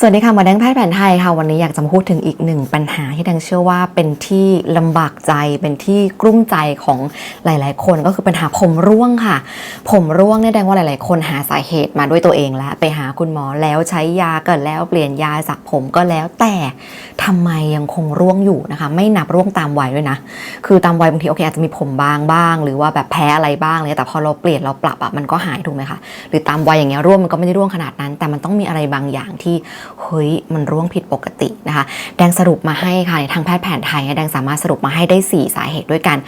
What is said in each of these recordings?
สวัสดีค่ะหมอแดงแพทย์แผนไทยค่ะ วันนี้อยากจะมาพูดถึงอีกหนึ่งปัญหาที่แดงเชื่อว่าเป็นที่ลำบากใจเป็นที่กลุ้มใจของหลาย ๆ คนก็คือปัญหาผมร่วงค่ะ ผมร่วงเนี่ยแดงว่าหลาย ๆ คนหาสาเหตุมาด้วยตัวเองแล้วไปหาคุณหมอแล้วใช้ยาก็แล้วเปลี่ยนยาสระผมก็แล้วแต่ทำไมยังคงร่วงอยู่นะคะ ไม่นับร่วงตามวัยด้วยนะ คือตามวัยบางทีโอเคอาจจะมีผมบางบ้าง หรือว่าแบบแพ้อะไรบ้างเลยแต่พอเราเปลี่ยนเราปรับอะมันก็หายถูกไหมคะหรือตามวัยอย่างเงี้ยร่วงมันก็ไม่ได้ร่วงขนาดนั้น แต่มันต้องมีอะไรบางอย่างที่เฮ้ยมันร่วงผิดปกตินะคะ แดงสรุปมาให้ค่ะในทางแพทย์แผนไทยแดงสามารถสรุปมาให้ได้ 4 สาเหตุด้วยกัน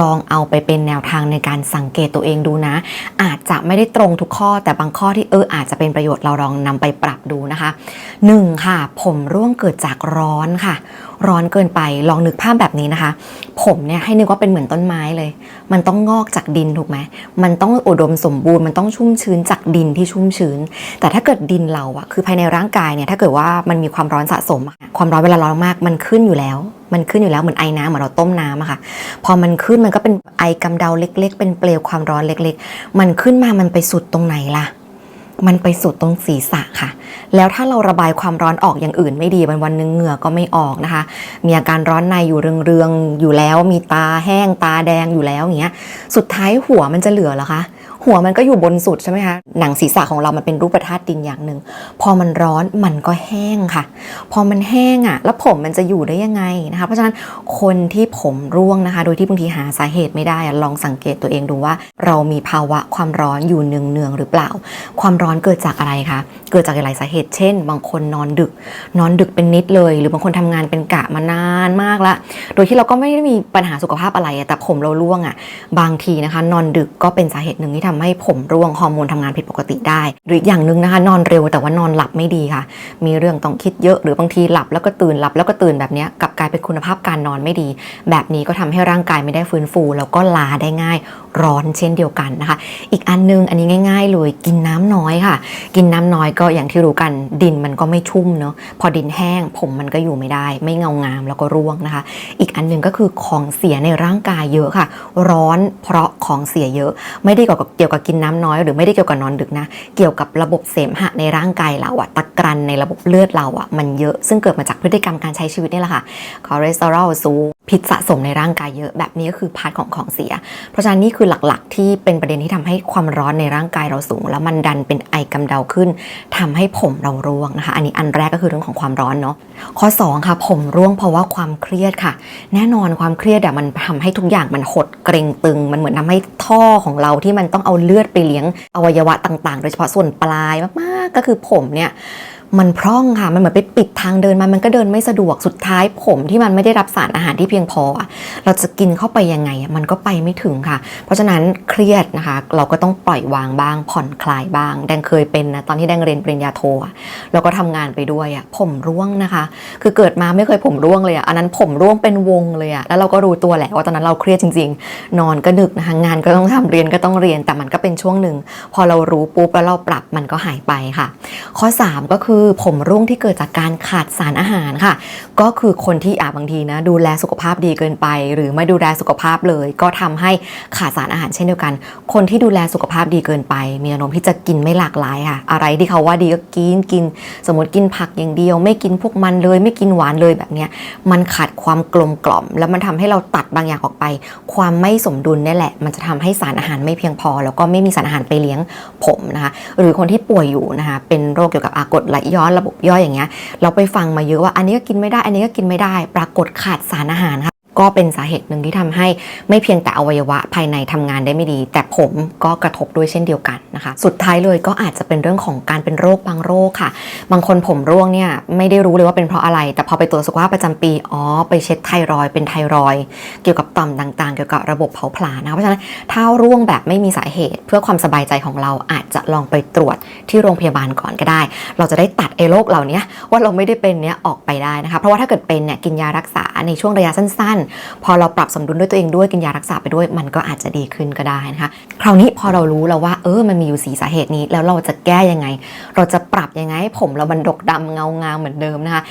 ลองเอาไปเป็นแนวทางในการสังเกตตัวเองดูนะ อาจจะไม่ได้ตรงทุกข้อแต่บางข้อที่เอออาจจะเป็นประโยชน์เราลองนำไปปรับดูนะคะ 1. ค่ะ ผมร่วงเกิดจากร้อนค่ะ ร้อนเกินไปลองนึกภาพแบบนี้นะคะ ผมเนี่ยให้นึกว่าเป็นเหมือนต้นไม้เลย มันต้องงอกจากดินถูกไหม มันต้องอุดมสมบูรณ์ มันต้องชุ่มชื้นจากดินที่ชุ่มชื้น แต่ถ้าเกิดดินเราอะคือภายในร่างกายเนี่ย ถ้าเกิดว่ามันมีความร้อนสะสมอะความร้อนเวลาร้อนมาก มันขึ้นอยู่แล้ว มันขึ้นอยู่แล้วเหมือนไอ้น้ำเหมือนเราต้มน้ำอะค่ะ พอมันขึ้นมันก็เป็นไอกำเดาเล็ก ๆ เป็นเปลวความร้อนเล็ก ๆ มันขึ้นมา มันไปสุดตรงไหนล่ะ มันไปสุดตรงศีรษะค่ะ แล้วถ้าเราระบายความร้อนออกอย่างอื่นไม่ดีวันวันหนึงเหงื่อก็ไม่ออกนะคะ มีอาการร้อนในอยู่เรืองๆอยู่แล้ว มีตาแห้งตาแดงอยู่แล้วอย่างเงี้ย สุดท้ายหัวมันจะเหลือเหรอคะ หัวมันก็อยู่บนสุดใช่ไหมคะหนังศีรษะของเรามันเป็นรูปธาตุดินอย่างหนึ่งพอมันร้อนมันก็แห้งค่ะ พอมันแห้งอะ แล้วผมมันจะอยู่ได้ยังไงนะคะ เพราะฉะนั้นคนที่ผมร่วงนะคะ โดยที่บางทีหาสาเหตุไม่ได้ลองสังเกตตัวเองดูว่า เรามีภาวะความร้อนอยู่เนืองๆหรือเปล่า ความร้อนเกิดจากอะไรคะเกิดจากหลายสาเหตุ เช่น บางคนนอนดึก นอนดึกเป็นนิดเลย หรือบางคนทำงานเป็นกะมานานมากละโดยที่เราก็ไม่ได้มีปัญหาสุขภาพอะไรแต่ผมเราร่วงอะบางทีนะคะ นอนดึกก็เป็นสาเหตุหนึ่งที่ททำให้ผมร่วงฮอร์โมนทำงานผิดปกติได้ หรืออย่างหนึ่งนะคะนอนเร็วแต่ว่านอนหลับไม่ดีค่ะ มีเรื่องต้องคิดเยอะหรือบางทีหลับแล้วก็ตื่นหลับแล้วก็ตื่นแบบนี้กลับกลายเป็นคุณภาพการนอนไม่ดี แบบนี้ก็ทำให้ร่างกายไม่ได้ฟื้นฟู แล้วก็ลาได้ง่ายร้อนเช่นเดียวกันนะคะ อีกอันนึงอันนี้ง่าย ๆ เลยกินน้ำน้อยค่ะ กินน้ำน้อยก็อย่างที่รู้กันดินมันก็ไม่ชุ่มเนาะพอดินแห้งผมมันก็อยู่ไม่ได้ ไม่เงางามแล้วก็ร่วงนะคะ อีกอันหนึ่งก็คือของเสียในร่างกายเยอะค่ะ ร้อนเพราะของเสียเยอะ ไม่ได้เกี่ยวกับกี่ยวกับกินน้ำน้อยหรือไม่ได้เกี่ยวกับนอนดึกนะ เกี่ยวกับระบบเสมหะในร่างกายเราอะตะกรันในระบบเลือดเราอะมันเยอะซึ่งเกิดมาจากพฤติกรรมการใช้ชีวิตนี่แหละค่ะคอเลสเตอรอลสูงพิษสะสมในร่างกายเยอะแบบนี้ก็คือพาร์ทของของเสีย เพราะฉะนั้นนี่คือหลักๆ ที่เป็นประเด็นที่ทำให้ความร้อนในร่างกายเราสูง แล้วมันดันเป็นไอกำเดาขึ้นทำให้ผมเราร่วงนะคะ อันนี้อันแรกก็คือเรื่องของความร้อนเนาะข้อสองค่ะผมร่วงเพราะว่าความเครียดค่ะ แน่นอนความเครียดอะมันทำให้ทุกอย่างมันหดเกร็งตึง มันเหมือนทำให้ท่อของเราที่มันต้องเอาเลือดไปเลี้ยงอวัยวะต่าง ๆ โดยเฉพาะส่วนปลายมากๆ ก็คือผมเนี่ย มันพร่องค่ะ มันเหมือนไปปิดทางเดินมามันก็เดินไม่สะดวกสุดท้ายผมที่มันไม่ได้รับสารอาหารที่เพียงพออะเราจะกินเข้าไปยังไงอะมันก็ไปไม่ถึงค่ะ เพราะฉะนั้นเครียดนะคะ เราก็ต้องปล่อยวางบ้าง ผ่อนคลายบ้าง แดงเคยเป็นนะตอนที่แดงเรียนปริญญาโทอะแล้วก็ทำงานไปด้วยอะผมร่วงนะคะ คือเกิดมาไม่เคยผมร่วงเลยอะอันนั้นผมร่วงเป็นวงเลยอะแล้วเราก็รู้ตัวแหละว่าตอนนั้นเราเครียดจริง ๆ นอนก็ดึกนะคะงานก็ต้องทำเรียนก็ต้องเรียนแต่มันก็เป็นช่วงหนึ่งพอเรารู้ปุ๊บแล้วเราปรับมันก็หายไปค่ะ ข้อ 3 ก็คือือผมร่วงที่เกิดจากการขาดสารอาหารค่ะ ก็คือคนที่อาบางทีนะดูแลสุขภาพดีเกินไป หรือไม่ดูแลสุขภาพเลย ก็ทำให้ขาดสารอาหารเช่นเดียวกัน คนที่ดูแลสุขภาพดีเกินไป มีแนวโน้มที่จะกินไม่หลากหลายค่ะ อะไรที่เขาว่าดีก็กินกิน สมมติกินผักอย่างเดียว ไม่กินพวกมันเลย ไม่กินหวานเลยแบบเนี้ยมันขาดความกลมกล่อม แล้วมันทำให้เราตัดบางอย่างออกไป ความไม่สมดุลนี่แหละ มันจะทำให้สารอาหารไม่เพียงพอ แล้วก็ไม่มีสารอาหารไปเลี้ยงผมนะคะหรือคนที่ป่วยอยู่นะคะเป็นโรคเกี่ยวกับอากรดไหลย้อนระบบย่อยอย่างเงี้ยเราไปฟังมาเยอะว่าอันนี้ก็กินไม่ได้ อันนี้ก็กินไม่ได้ ปรากฏขาดสารอาหารค่ะ ก็เป็นสาเหตุหนึ่งที่ทำให้ไม่เพียงแต่อวัยวะภายในทำงานได้ไม่ดี แต่ผมก็กระทบด้วยเช่นเดียวกันนะคะ สุดท้ายเลยก็อาจจะเป็นเรื่องของการเป็นโรคบางโรคค่ะ บางคนผมร่วงเนี่ยไม่ได้รู้เลยว่าเป็นเพราะอะไร แต่พอไปตรวจสุขภาพประจำปีอ๋อไปเช็คไทรอยเป็นไทรอยเกี่ยวกับต่อมต่างๆ เกี่ยวกับระบบเผาผลาญนะคะเพราะฉะนั้นถ้าร่วงแบบไม่มีสาเหตุ เพื่อความสบายใจของเราอาจจะลองไปตรวจที่โรงพยาบาลก่อนก็ได้ เราจะได้ตัดไอ้โรคเหล่านี้ว่าเราไม่ได้เป็นเนี้ยออกไปได้นะคะ เพราะว่าถ้าเกิดเป็นเนี่ยกินยารักษาในช่วงระยะสั้นพอเราปรับสมดุลด้วยตัวเองด้วยกินยารักษาไปด้วย มันก็อาจจะดีขึ้นก็ได้นะคะคราวนี้พอเรารู้แล้วว่าเออมันมีอยู่สีสาเหตุนี้ แล้วเราจะแก้ยังไง เราจะปรับยังไงให้ผมเรามันดกดำเงางามเหมือนเดิมนะคะ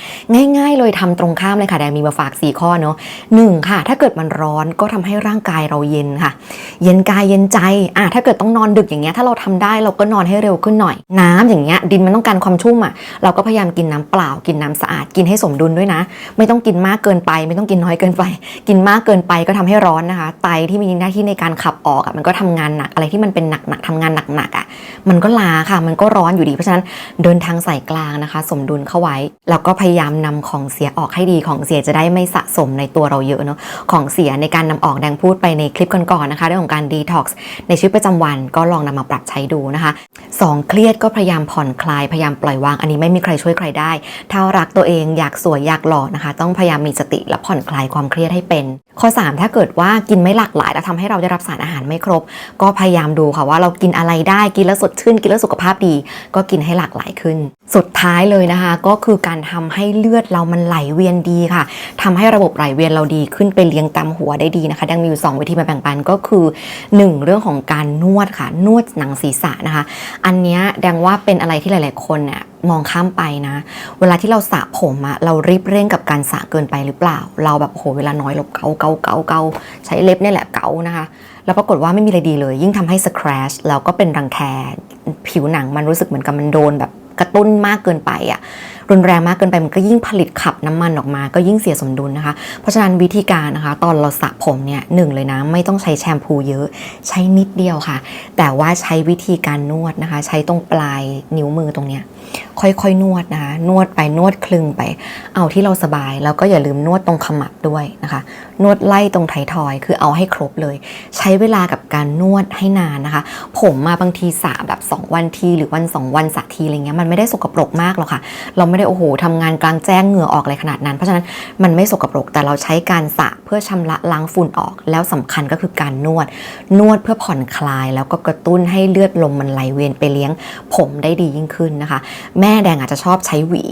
ง่าย ๆ เลยทำตรงข้ามเลยค่ะแดงมีมาฝาก 4 ข้อเนาะหนึ่งค่ะ ถ้าเกิดมันร้อนก็ทำให้ร่างกายเราเย็นค่ะ เย็นกายเย็นใจอะถ้าเกิดต้องนอนดึกอย่างเงี้ยถ้าเราทำได้เราก็นอนให้เร็วขึ้นหน่อย น้ำอย่างเงี้ยดินมันต้องการความชุ่มอะเราก็พยายามกินน้ำเปล่ากินน้ำสะอาดกินให้สมดุลด้วยนะ ไม่ต้องกินมากเกินไป ไม่ต้องกินน้อยเกินไปกินมากเกินไปก็ทำให้ร้อนนะคะ ไตที่มีหน้าที่ในการขับออกอะมันก็ทำงานหนักอะไรที่มันเป็นหนักๆทำงานหนักๆอะมันก็ลาค่ะ มันก็ร้อนอยู่ดี เพราะฉะนั้นเดินทางสายกลางนะคะ สมดุลเข้าไว้ แล้วก็พยายามนำของเสียออกให้ดีของเสียจะได้ไม่สะสมในตัวเราเยอะเนาะของเสียในการนำออกแดงพูดไปในคลิปก่อนๆนะคะเรื่องของการดีท็อกซ์ในชีวิตประจำวันก็ลองนำมาปรับใช้ดูนะคะสองเครียดก็พยายามผ่อนคลายพยายามปล่อยวางอันนี้ไม่มีใครช่วยใครได้ ถ้ารักตัวเองอยากสวยอยากหล่อนะคะ ต้องพยายามมีสติและผ่อนคลายความเครียดให้เป็น ข้อ 3 ถ้าเกิดว่ากินไม่หลากหลายแล้วทำให้เราได้รับสารอาหารไม่ครบ ก็พยายามดูค่ะว่าเรากินอะไรได้กินแล้วสดชื่น กินแล้วสุขภาพดี ก็กินให้หลากหลายขึ้น สุดท้ายเลยนะคะ ก็คือการทำให้เลือดเรามันไหลเวียนดีค่ะทำให้ระบบไหลเวียนเราดีขึ้นไปเลี้ยงตามหัวได้ดีนะคะ ดังมีอยู่ 2 วิธีมาแบ่งปันก็คือ 1 เรื่องของการนวดค่ะ นวดหนังศีรษะนะคะ อันนี้แดงว่าเป็นอะไรที่หลาย ๆ คนเนี่ย มองข้ามไปนะ เวลาที่เราสระผมอะเรารีบเร่งกับการสระเกินไปหรือเปล่า เราแบบโหเวลาน้อยเราเกาเกาเกาเกาใช้เล็บนี่แหละเกานะคะ แล้วปรากฏว่าไม่มีอะไรดีเลย ยิ่งทำให้สคร t ชแล้วก็เป็นรังแคผิวหนังมันรู้สึกเหมือนกับมันโดนแบบกระตุ้นมากเกินไปอะรุนแรงมากเกินไปมันก็ยิ่งผลิตขับน้ำมันออกมา ก็ยิ่งเสียสมดุลนะคะ เพราะฉะนั้นวิธีการนะคะ ตอนเราสระผมเนี่ยหนึ่งเลยนะ ไม่ต้องใช้แชมพูเยอะ ใช้นิดเดียวค่ะ แต่ว่าใช้วิธีการนวดนะคะ ใช้ตรงปลายนิ้วมือตรงเนี้ย ค่อยๆ นวดนะคะนวดไปนวดคลึงไป เอาที่เราสบาย แล้วก็อย่าลืมนวดตรงขมับด้วยนะคะ นวดไล่ตรงไททอยคือเอาให้ครบเลย ใช้เวลากับการนวดให้นานนะคะ ผมมาบางทีสระแบบ 2 วันทีหรือวัน 2 วันสระทีอะไรเงี้ยมันไม่ได้สกปรกมากหรอกค่ะ เราไม่ได้โอ้โหทำงานกลางแจ้งเหงื่อออกอะไรขนาดนั้น เพราะฉะนั้นมันไม่สกปรกแต่เราใช้การสระเพื่อชำระล้างฝุ่นออก แล้วสำคัญก็คือการนวด นวดเพื่อผ่อนคลาย แล้วก็กระตุ้นให้เลือดลมมันไหลเวียนไปเลี้ยง ผมได้ดียิ่งขึ้นนะคะแม่แดงอาจจะชอบใช้หวี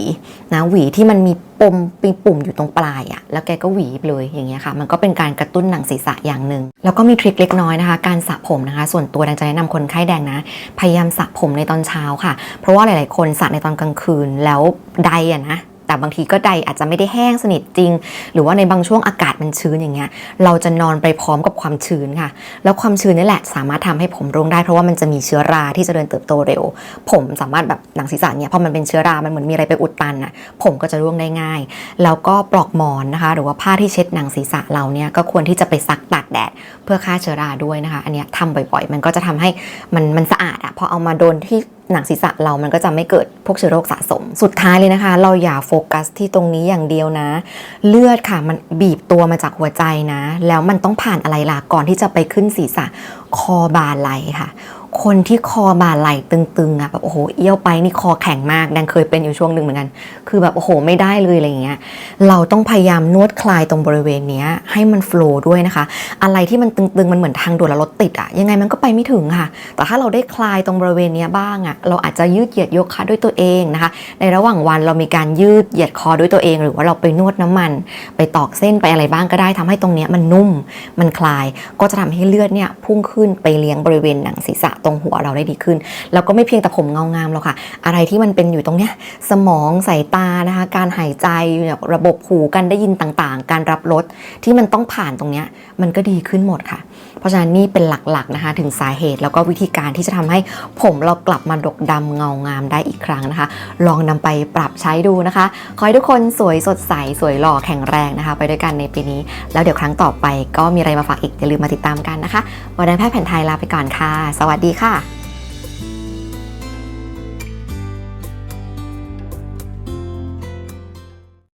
นะหวีที่มันมีปมปีปุ่มอยู่ตรงปลายอะแล้วแกก็หวีไปเลยอย่างเงี้ยค่ะ มันก็เป็นการกระตุ้นหนังศีรษะอย่างหนึ่งแล้วก็มีทริคเล็กน้อยนะคะ การสระผมนะคะ ส่วนตัวแดงจะแนะนำคนไข้แดงนะ พยายามสระผมในตอนเช้าค่ะ เพราะว่าหลาย ๆ คนสระในตอนกลางคืนแล้วไดอะนะ แต่บางทีก็ใดอาจจะไม่ได้แห้งสนิทจริง หรือว่าในบางช่วงอากาศมันชื้นอย่างเงี้ยเราจะนอนไปพร้อมกับความชื้นค่ะ แล้วความชื้นนี่แหละสามารถทำให้ผมร่วงได้เพราะว่ามันจะมีเชื้อราที่จเจริญเติบโตเร็ว ผมสามารถแบบหนังศีรษะเนี่ยพอมันเป็นเชื้อรา มันเหมือนมีอะไรไปอุดตันอะผมก็จะร่วงได้ง่าย แล้วก็ปลอกหมอนนะคะ หรือว่าผ้าที่เช็ดหนังศีรษะเราเนี่ยก็ควรที่จะไปซักตากแดดเพื่อฆ่าเชื้อราด้วยนะคะ อันเนี้ยทำบ่อยๆ มันก็จะทำให้มันมันสะอาดอะพอเอามาโดนที่ หนังศีรษะเรามันก็จะไม่เกิดพวกเชื้อโรคสะสม สุดท้ายเลยนะคะ เราอย่าโฟกัสที่ตรงนี้อย่างเดียวนะ เลือดค่ะมันบีบตัวมาจากหัวใจนะ แล้วมันต้องผ่านอะไรล่ะก่อนที่จะไปขึ้นศีรษะคอบาไหลค่ะ คนที่คอบ่าไหลตึงๆอะแบบโอ้โหเอี้ยวไปนี่คอแข็งมากแดงเคยเป็นอยู่ช่วงหนึ่งเหมือนกัน คือแบบโอ้โหไม่ได้เลยอะไรเงี้ยเราต้องพยายามนวดคลายตรงบริเวณเนี้ยให้มันโฟล์ด้วยนะคะ อะไรที่มันตึงๆมันเหมือนทางด่วนแล้วรถติดอะยังไงมันก็ไปไม่ถึงค่ะ แต่ถ้าเราได้คลายตรงบริเวณเนี้ยบ้างอะเราอาจจะยืดเหยียดยกขาด้วยตัวเองนะคะ ในระหว่างวันเรามีการยืดเหยียดคอด้วยตัวเอง หรือว่าเราไปนวดน้ำมัน ไปตอกเส้นไปอะไรบ้างก็ได้ทำให้ตรงเนี้ยมันนุ่มมันคลายก็จะทำให้เลือดเนี่ยพุ่งขึ้นไปเลี้ยงบริเวณหนังศีรษะตรงหัวเราได้ดีขึ้น แล้วก็ไม่เพียงแต่ผมเงางามหรอกค่ะ อะไรที่มันเป็นอยู่ตรงเนี้ยสมองสายตานะคะ การหายใจระบบหูการได้ยินต่างๆ การรับรสที่มันต้องผ่านตรงเนี้ยมันก็ดีขึ้นหมดค่ะ เพราะฉะนั้นนี่เป็นหลักๆนะคะถึงสาเหตุแล้วก็วิธีการที่จะทำให้ผมเรากลับมาดกดำเงางามได้อีกครั้งนะคะ ลองนำไปปรับใช้ดูนะคะ ขอให้ทุกคนสวยสดใสสวยหล่อแข็งแรงนะคะ ไปด้วยกันในปีนี้ แล้วเดี๋ยวครั้งต่อไปก็มีอะไรมาฝากอีกอย่าลืมมาติดตามกันนะคะวันนี้แพทย์แผนไทยลาไปก่อนค่ะ สวัสดีค่ะค่ะ